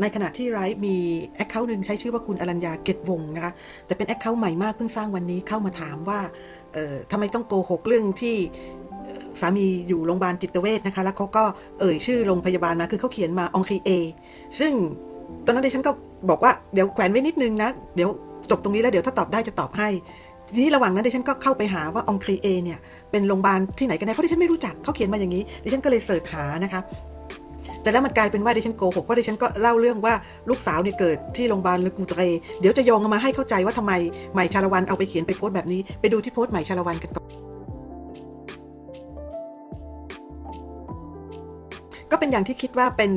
ในขณะที่ไร้มีแอคเคาท์หนึ่งใช้ชื่อว่าคุณอรัญญาเกตวงศ์นะคะแต่เป็นแอคเคาท์ใหม่มากเพิ่งสร้างวันนี้เข้ามาถามว่าเอ่อทำไมต้องโกหกเรื่องที่สามีอยู่โรงพยาบาลจิตเวชนะคะ แล้วเขาก็เอ่ยชื่อโรงพยาบาลมาคือเขาเขียนมาองคีเอซึ่งตอนนั้นดิฉันก็บอกว่าเดี๋ยวแขวนไว้นิดนึงนะ เดี๋ยวจบตรงนี้แล้วเดี๋ยวถ้าตอบได้จะตอบให้ทีนี้ระหว่างนั้นดิฉันก็เข้าไปหาว่าองครีเอเนี่ยเป็นโรงพยาบาลที่ไหนกันแน่เพราะดิฉันไม่รู้จักเขาเขียนมาอย่างนี้ดิฉันก็เลยเสิร์ชหานะคะ แต่แล้วมันกลายเป็นว่าดิฉันโกหกเพราะดิฉันก็เล่าเรื่องว่าลูกสาวเนี่ยเกิดที่โรงพยาบาลเลกูเตรเดี๋ยวจะโยงเองมาให้เข้าใจว่าทำไมใหม่ชาละวันเอาไปเขียนไปโพสต์แบบนี้ไปดูที่โพสต์ใหม่ชาละวันกันก่อนก็เป็นอย่างที่คิดว่าเป็น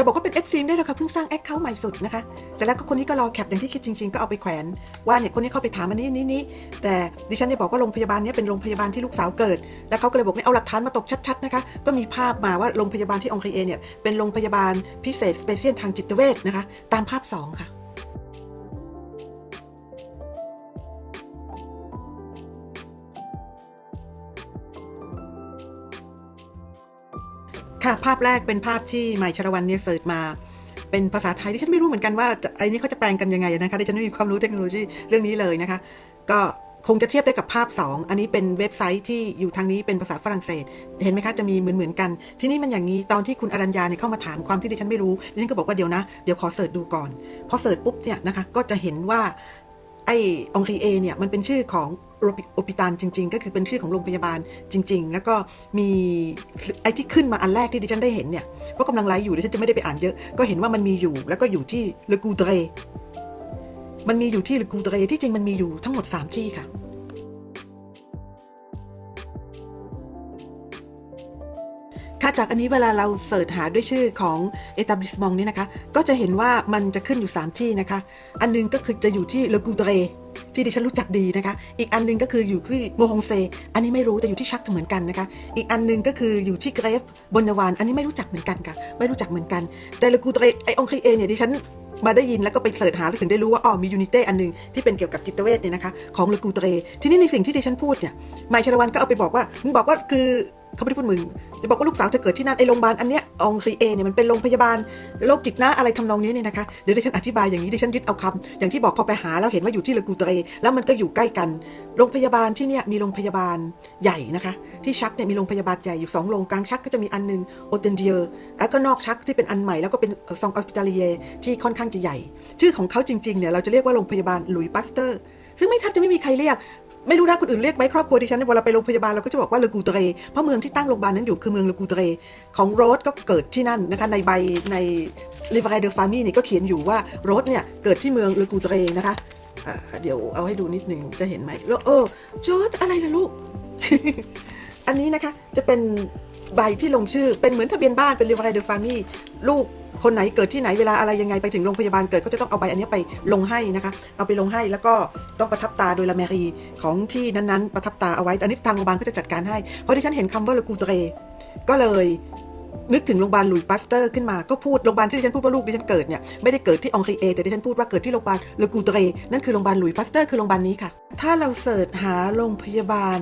จะบอกว่าเป็น FC ได้แล้วค่ะเพิ่งสร้างแอคเคาท์ใหม่สุดนะคะ แต่แล้วก็คนนี้ก็รอแคปอย่างที่คิดจริง ๆ ก็เอาไปแขวน ว่าเนี่ยคนนี้เข้าไปถามอันนี้นี้นี้แต่ดิฉันเนี่ยบอกว่าโรงพยาบาลนี้เป็นโรงพยาบาลที่ลูกสาวเกิด แล้วเขาก็เลยบอกเนี่ยเอาหลักฐานมาตกชัดๆนะคะก็มีภาพมาว่าโรงพยาบาลที่องครีเอเนี่ยเป็นโรงพยาบาลพิเศษสเปเชียลทางจิตเวชนะคะตามภาพ 2 ค่ะ ค่ะ ภาพแรกเป็นภาพที่ใหม่ชรวันเนี่ยเสิร์ชมาเป็นภาษาไทยที่ฉันไม่รู้เหมือนกันว่าไอ้นี่เขาจะแปลงกันยังไงนะคะดิฉันไม่มีความรู้เทคโนโลยีเรื่องนี้เลยนะคะ ก็คงจะเทียบได้กับภาพ 2 อันนี้เป็นเว็บไซต์ที่อยู่ทางนี้เป็นภาษาฝรั่งเศส เห็นไหมคะจะมีเหมือนเหมือนๆกัน ที่นี้มันอย่างนี้ตอนที่คุณอรัญญาเนี่ยเข้ามาถามความที่ดิฉันไม่รู้ดิฉันก็บอกว่าเดี๋ยวนะ เดี๋ยวขอเสิร์ชดูก่อน พอเสิร์ชปุ๊บเนี่ยนะคะก็จะเห็นว่า ไอองคีเอเนี่ยมันเป็นชื่อของโอปิตานจริง ๆ ก็คือเป็นชื่อของโรงพยาบาลจริง ๆ แล้วก็มีไอที่ขึ้นมาอันแรกที่ดิฉันได้เห็นเนี่ยว่ากำลังไลฟ์อยู่ดิฉันจะไม่ได้ไปอ่านเยอะ ก็เห็นว่ามันมีอยู่ แล้วก็อยู่ที่เลกูเตรมันมีอยู่ที่เลกูเตรที่จริงมันมีอยู่ทั้งหมด 3 ที่ค่ะ ค่ะจากอันนี้เวลาเราเสิร์ชหาด้วยชื่อของเอตาบลิสมองนี่นะคะ ก็จะเห็นว่ามันจะขึ้นอยู่ 3 ที่นะคะ อันหนึงก็คือจะอยู่ที่เลกูเตรที่ดิฉันรู้จักดีนะคะ อีกอันหนึงก็คืออยู่ที่โมฮงเซ อันนี้ไม่รู้แต่อยู่ที่ชักเหมือนกันนะคะ อีกอันหนึงก็คืออยู่ที่เกรฟบนนวาน อันนี้ไม่รู้จักเหมือนกันค่ะ ไม่รู้จักเหมือนกัน แต่เลกูเตรไอองคีเอเนี่ยดิฉัน มาได้ยินแล้วก็ไปเสิร์ชหาแล้วถึงได้รู้ว่าอ๋อมียูนิเต้อันหนึงที่เป็นเกี่ยวกับจิตเวชเนี่ยนะคะของเลกูเตรทีนี้ในสิ่งที่ดิฉันพูดเนี่ยไมค์ชรวันก็เอาไปบอกว่ามึงบอกว่าคือเขาไม่ได้พูดมึงจะบอกว่าลูกสาวเธอเกิดที่นั่นไอโรงพยาบาลอันเนี้ยองซีเอเนี่ยมันเป็นโรงพยาบาลโรคจิตนะอะไรทำนองนี้เนี่ยนะคะเดี๋ยวดิฉันอธิบายอย่างนี้ดิฉันยึดเอาคำอย่างที่บอกพอไปหาแล้วเห็นว่าอยู่ที่เลกูเตรแล้วมันก็อยู่ใกล้กัน โรงพยาบาลที่เนี่ยมีโรงพยาบาลใหญ่นะคะ ที่ชักเนี่ยมีโรงพยาบาลใหญ่อยู่สองโรงกลางชักก็จะมีอันหนึงโอเทนเดียแล้วก็นอกชักที่เป็นอันใหม่แล้วก็เป็นซองออสติตาลียที่ค่อนข้างจะใหญ่ ชื่อของเขาจริงๆเนี่ยเราจะเรียกว่าโรงพยาบาลหลุยปัสเตอร์ ซึ่งไม่แทบจะไม่มีใครเรียกไม่รู้นะคนอื่นเรียกไหมครอบครัวดิฉันเวลาไปโรงพยาบาลเราก็จะบอกว่าเลกูเตรเพราะเมืองที่ตั้งโรงพยาบาลนั้นอยู่คือเมืองเลกูเตรของโรสก็เกิดที่นั่นนะคะในใบในลิฟรเดอร์ฟามี่นี่ก็เขียนอยู่ว่าโรสเนี่ยเกิดที่เมืองเลกูเตรนะคะเดี๋ยวเอาให้ดูนิดหนึ่งจะเห็นไหมแล้วเออจอร์ดอะไรล่ะลูก อันนี้นะคะจะเป็นใบที่ลงชื่อเป็นเหมือนทะเบียนบ้านเป็น livret de famille ลูกคนไหนเกิดที่ไหนเวลาอะไรยังไงไปถึงโรงพยาบาลเกิดก็จะต้องเอาใบอันนี้ไปลงให้นะคะ เอาไปลงให้แล้วก็ต้องประทับตาโดยละแมรีของที่นั้นๆ ประทับตาเอาไว้อันนี้ทางโรงพยาบาลก็จะจัดการให้เพราะที่ฉันเห็นคำว่าเลกูเตรก็เลยนึกถึงโรงพยาบาลหลุยส์ปัสเตอร์ขึ้นมาก็พูดโรงพยาบาลที่ดิฉันพูดว่าลูกดิฉันเกิดเนี่ยไม่ได้เกิดที่องครีเอแต่ดิฉันพูดว่าเกิดที่โรงพยาบาลเลกูเตรนั่นคือโรงพยาบาลหลุยส์ปัสเตอร์คือโรงพยาบาลนี้ค่ะ ถ้าเราเสิร์ชหาโรงพยาบาล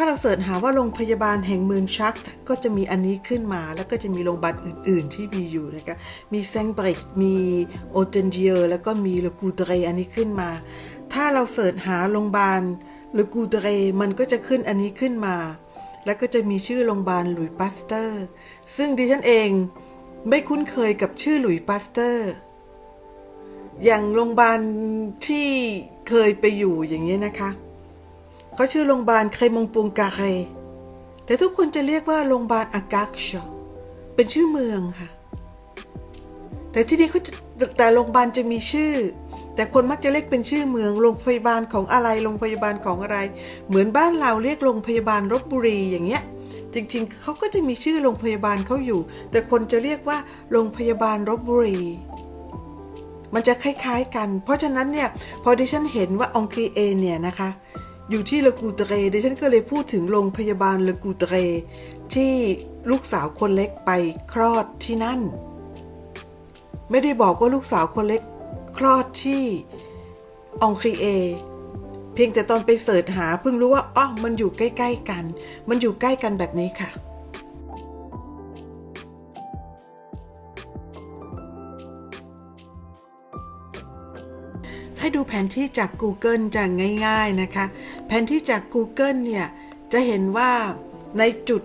ถ้าเราเสิร์ชหาว่าโรงพยาบาลแห่งเมืองชักก็จะมีอันนี้ขึ้นมา แล้วก็จะมีโรงพยาบาลอื่น ๆ ที่มีอยู่นะคะ มีแซงเบรกมีโอเทนเดียแล้วก็มีลกูเตรอันนี้ขึ้นมา ถ้าเราเสิร์ชหาโรงพยาบาลลกูเตรมันก็จะขึ้นอันนี้ขึ้นมา แล้วก็จะมีชื่อโรงพยาบาลหลุยปัสเตอร์ ซึ่งดิฉันเองไม่คุ้นเคยกับชื่อหลุยปัสเตอร์ อย่างโรงพยาบาลที่เคยไปอยู่อย่างนี้นะคะ เขาชื่อโรงพยาบาลเครมงปุงกาเรแต่ทุกคนจะเรียกว่าโรงพยาบาลอากาชเป็นชื่อเมืองค่ะ แต่ที่นี่เขาจะแต่โรงพยาบาลจะมีชื่อ แต่คนมักจะเรียกเป็นชื่อเมืองโรงพยาบาลของอะไรโรงพยาบาลของอะไร เหมือนบ้านเราเรียกโรงพยาบาลรบบุรีอย่างเงี้ย จริงๆเขาก็จะมีชื่อโรงพยาบาลเขาอยู่ แต่คนจะเรียกว่าโรงพยาบาลรบบุรีมันจะคล้ายๆกัน เพราะฉะนั้นเนี่ยพอดิฉันเห็นว่าองคีเอเนี่ยนะคะ อยู่ที่เลกูเตเรดิฉันก็เลยพูดถึงโรงพยาบาลเลกูเตเร ที่ลูกสาวคนเล็กไปคลอดที่นั่น ไม่ได้บอกว่าลูกสาวคนเล็กคลอดที่องคีเอ เพียงแต่ตอนไปเสิร์ชหาเพิ่งรู้ว่าอ๋อมันอยู่ใกล้ ๆ กัน มันอยู่ใกล้กันแบบนี้ค่ะ ดูแผนที่จาก Google จะง่าย ๆนะคะ แผนที่จาก Google เนี่ย จะเห็นว่าในจุด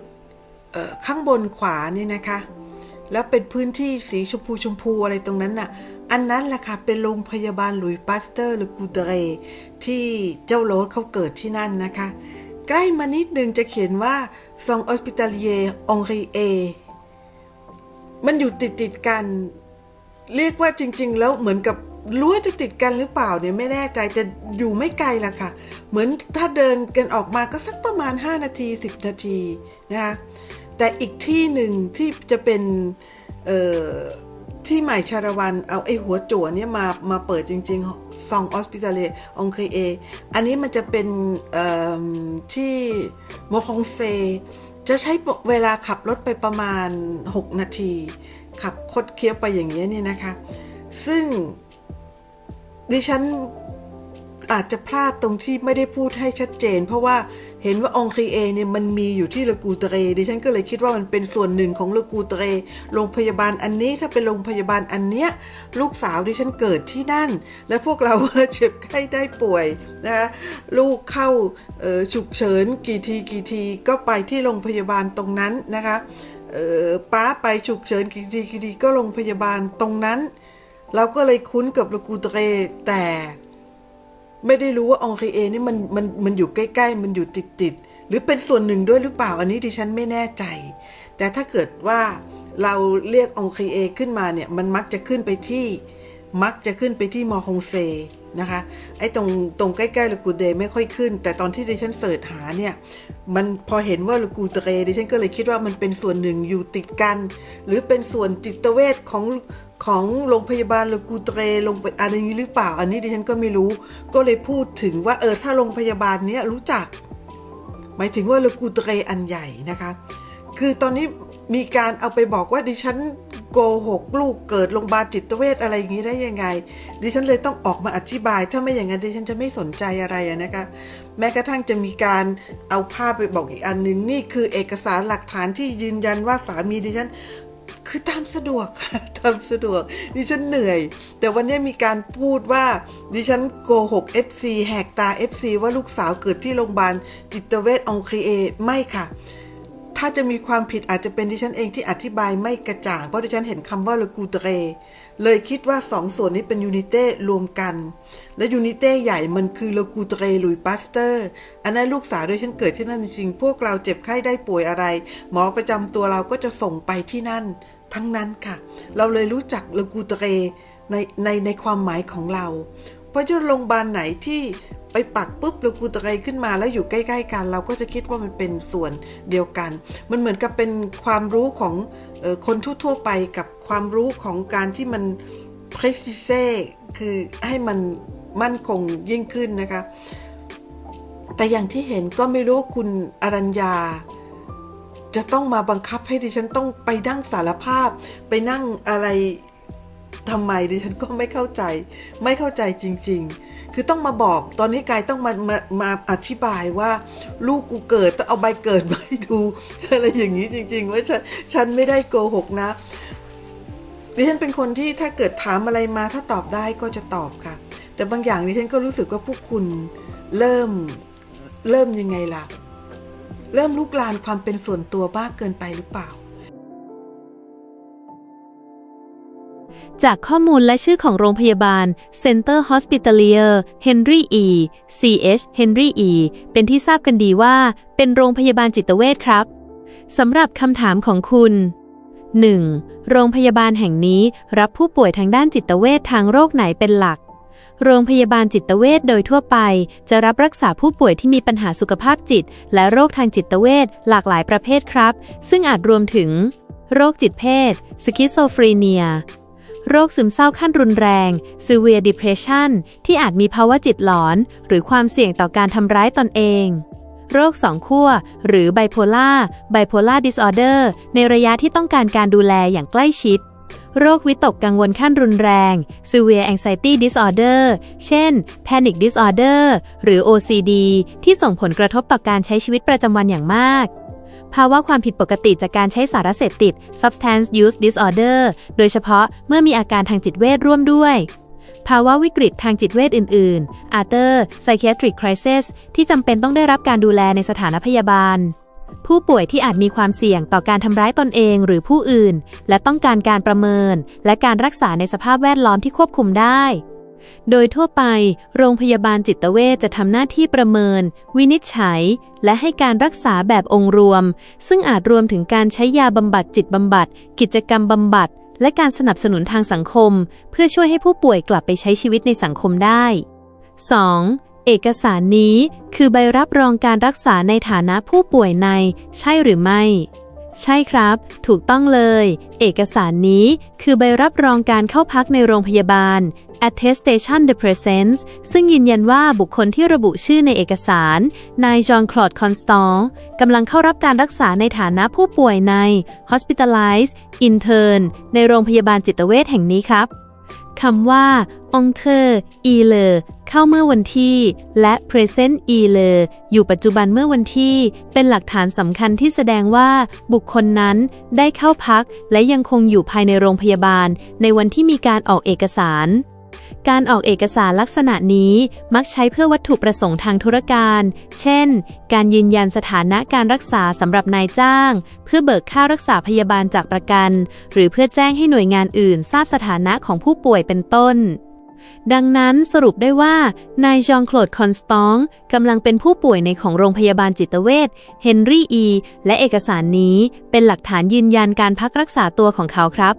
ข้างบนขวานี่นะคะ แล้วเป็นพื้นที่สีชมพูชมพูอะไรตรงนั้นน่ะ อันนั้นแหละค่ะเป็นโรงพยาบาลหลุยปาสเตอร์หรือกูเดเรที่เจ้าโรสเขาเกิดที่นั่นนะคะ ใกล้มานิดนึงจะเขียนว่าซองออสปิตาลียองรีเอมันอยู่ติดติดๆกัน เรียกว่าจริง ๆ แล้วเหมือนกับ รั้วจะติดกันหรือเปล่าเนี่ยไม่แน่ใจจะอยู่ไม่ไกลละค่ะ เหมือนถ้าเดินกันออกมาก็สักประมาณ 5 นาที 10 นาทีนะคะแต่อีกที่หนึ่งที่จะเป็นที่ใหม่ชาละวันเอาไอ้หัวจั่วเนี่ยมามาเปิดจริงๆซองออสปิตาเลองเคเออันนี้มันจะเป็นที่โมคองเซ จะใช้เวลาขับรถไปประมาณ 6 นาที ขับคดเคี้ยวไปอย่างเงี้ยเนี่ยนะคะ ซึ่ง ดิฉันอาจจะพลาดตรงที่ไม่ได้พูดให้ชัดเจน เพราะว่าเห็นว่าองคีเอเนี่ยมันมีอยู่ที่เลกูเตเรดิฉันก็เลยคิดว่ามันเป็นส่วนหนึ่งของเลกูเตเรโรงพยาบาลอันนี้ถ้าเป็นโรงพยาบาลอันเนี้ยลูกสาวดิฉันเกิดที่นั่น และพวกเราเจ็บไข้ได้ป่วยนะคะลูกเข้าฉุกเฉินกี่ทีกี่ทีก็ไปที่โรงพยาบาลตรงนั้นนะคะป้าไปฉุกเฉินกี่ทีกี่ทีก็โรงพยาบาลตรงนั้น เราก็เลยคุ้นกับเลกูเตเรแต่ไม่ได้รู้ว่าองคีเอนี่มันมันมันอยู่ใกล้ ๆ มันอยู่ติดติดๆหรือเป็นส่วนหนึ่งด้วยหรือเปล่าอันนี้ดิฉันไม่แน่ใจ แต่ถ้าเกิดว่าเราเรียกองคีเอขึ้นมาเนี่ยมันมักจะขึ้นไปที่มักจะขึ้นไปที่มอฮงเซนะคะไอ้ตรงตรงใกล้ๆลูกูเดไม่ค่อยขึ้น แต่ตอนที่ดิฉันเสิร์ชหาเนี่ยมันพอเห็นว่าลูกูเตเรดิฉันก็เลยคิดว่ามันเป็นส่วนหนึ่งอยู่ติดกัน หรือเป็นส่วนจิตเวชของ ของโรงพยาบาลลกูเตรลงไปอะไรนี้หรือเปล่า อันนี้ดิฉันก็ไม่รู้ ก็เลยพูดถึงว่าเออถ้าโรงพยาบาลเนี้ยรู้จัก หมายถึงว่าลกูเตรอันใหญ่นะคะ คือตอนนี้มีการเอาไปบอกว่าดิฉันโกหกลูกเกิดโรงพยาบาลจิตเวชอะไรอย่างนี้ได้ยังไง ดิฉันเลยต้องออกมาอธิบาย ถ้าไม่อย่างนั้นดิฉันจะไม่สนใจอะไรนะคะ แม้กระทั่งจะมีการเอาภาพไปบอกอีกอันหนึ่งนี่คือเอกสารหลักฐานที่ยืนยันว่าสามีดิฉัน คือตามสะดวกค่ะตามสะดวก ดิฉันเหนื่อย แต่วันนี้มีการพูดว่า ดิฉันโกหก FC แหกตา FC ว่าลูกสาวเกิดที่โรงพยาบาลจิตเวชองคีเอไม่ค่ะถ้าจะมีความผิดอาจจะเป็นดิฉันเองที่อธิบายไม่กระจ่าง เพราะดิฉันเห็นคำว่าเลกูเตเรเลยคิดว่าสองส่วนนี้เป็นยูนิเต้รวมกัน และยูนิเต้ใหญ่มันคือเลกูเตเรลุยปาสเตอร์ อันนั้นลูกสาวด้วยฉันเกิดที่นั่นจริง พวกเราเจ็บไข้ได้ป่วยอะไร หมอประจำตัวเราก็จะส่งไปที่นั่น ทั้งนั้นค่ะ เราเลยรู้จักเลกูเตเรในในในความหมายของเรา เพราะฉะนั้นโรงพยาบาลไหนที่ไปปักปุ๊บเลกูเตเรขึ้นมาแล้วอยู่ใกล้ ๆ กัน เราก็จะคิดว่ามันเป็นส่วนเดียวกัน มันเหมือนกับเป็นความรู้ของออคนทั่วๆไปกับความรู้ของการที่มัน precise คือให้มันมั่นคงยิ่งขึ้นนะคะ แต่อย่างที่เห็นก็ไม่รู้คุณอรัญญา จะต้องมาบังคับให้ดิฉันต้องไปนั่งสารภาพ ไปนั่งอะไรทำไมดิฉันก็ไม่เข้าใจ ไม่เข้าใจจริง ๆ คือต้องมาบอกตอนนี้กายต้องมามามาอธิบายว่า ลูกกูเกิดต้องเอาใบเกิดมาให้ดู อะไรอย่างนี้จริง ๆ ว่าฉันฉันไม่ได้โกหกนะดิฉันเป็นคนที่ถ้าเกิดถามอะไรมาถ้าตอบได้ก็จะตอบค่ะ แต่บางอย่างดิฉันก็รู้สึกว่าพวกคุณเริ่มเริ่มยังไงล่ะ เริ่มลุกลานความเป็นส่วนตัวมากเกินไปหรือเปล่า จากข้อมูลและชื่อของโรงพยาบาล Center Hospitalier Henry E. C.H. Henry E. เป็นที่ทราบกันดีว่า เป็นโรงพยาบาลจิตเวชครับสำหรับคำถามของคุณ 1. โรงพยาบาลแห่งนี้รับผู้ป่วยทางด้านจิตเวชทางโรคไหนเป็นหลัก โรงพยาบาลจิตเวชโดยทั่วไป จะรับรักษาผู้ป่วยที่มีปัญหาสุขภาพจิต และโรคทางจิตเวชหลากหลายประเภทครับ ซึ่งอาจรวมถึง โรคจิตเพศสคิโซฟรีเนีย โรคซึมเศร้าขั้นรุนแรง severe depression ที่อาจมีภาวะจิตหลอน หรือความเสี่ยงต่อการทำร้ายตนเองโรคสองขั้วหรือ bipolar bipolar disorder ในระยะที่ต้องการการดูแลอย่างใกล้ชิด โรควิตกกังวลขั้นรุนแรง severe anxiety disorder เช่น panic disorder หรือ OCD ที่ส่งผลกระทบต่อการใช้ชีวิตประจำวันอย่างมากภาวะความผิดปกติจากการใช้สารเสพติด substance use disorder โดยเฉพาะเมื่อมีอาการทางจิตเวชร่วมด้วย ภาวะวิกฤตทางจิตเวชอื่นๆ Other Psychiatric Crisis ที่จำเป็นต้องได้รับการดูแลในสถานพยาบาล ผู้ป่วยที่อาจมีความเสี่ยงต่อการทำร้ายตนเองหรือผู้อื่น และต้องการการประเมิน และการรักษาในสภาพแวดล้อมที่ควบคุมได้ โดยทั่วไป โรงพยาบาลจิตเวชจะทำหน้าที่ประเมิน วินิจฉัย และให้การรักษาแบบองค์รวม ซึ่งอาจรวมถึงการใช้ยาบำบัดจิตบำบัด กิจกรรมบำบัด และการสนับสนุนทางสังคม เพื่อช่วยให้ผู้ป่วยกลับไปใช้ชีวิตในสังคมได้ 2. เอกสารนี้คือใบรับรองการรักษาในฐานะผู้ป่วยใน ใช่หรือไม่ ใช่ครับ ถูกต้องเลย เอกสารนี้คือใบรับรองการเข้าพักในโรงพยาบาล attestation de presence ซึ่งยืนยันว่าบุคคลที่ระบุชื่อในเอกสาร นายจอห์นคลอดคอนสตองกำลังเข้ารับการรักษาในฐานะผู้ป่วยใน hospitalized intern ในโรงพยาบาลจิตเวชแห่งนี้ครับ คำว่าองเ e อ e l e เข้าเมื่อวันที่ และ present e l e อยู่ปัจจุบันเมื่อวันที่ เป็นหลักฐานสำคัญที่แสดงว่าบุคคลนั้นได้เข้าพัก และยังคงอยู่ภายในโรงพยาบาล ในวันที่มีการออกเอกสาร การออกเอกสารลักษณะนี้มักใช้เพื่อวัตถุประสงค์ทางธุรการ เช่น การยืนยันสถานะการรักษาสำหรับนายจ้าง เพื่อเบิกค่ารักษาพยาบาลจากประกัน หรือเพื่อแจ้งให้หน่วยงานอื่นทราบสถานะของผู้ป่วยเป็นต้นดังนั้นสรุปได้ว่า นายจองโคลดคอนสตองกำลังเป็นผู้ป่วยในของโรงพยาบาลจิตเวชเฮนรี่อีและเอกสารนี้เป็นหลักฐานยืนยันการพักรักษาตัวของเขาครับ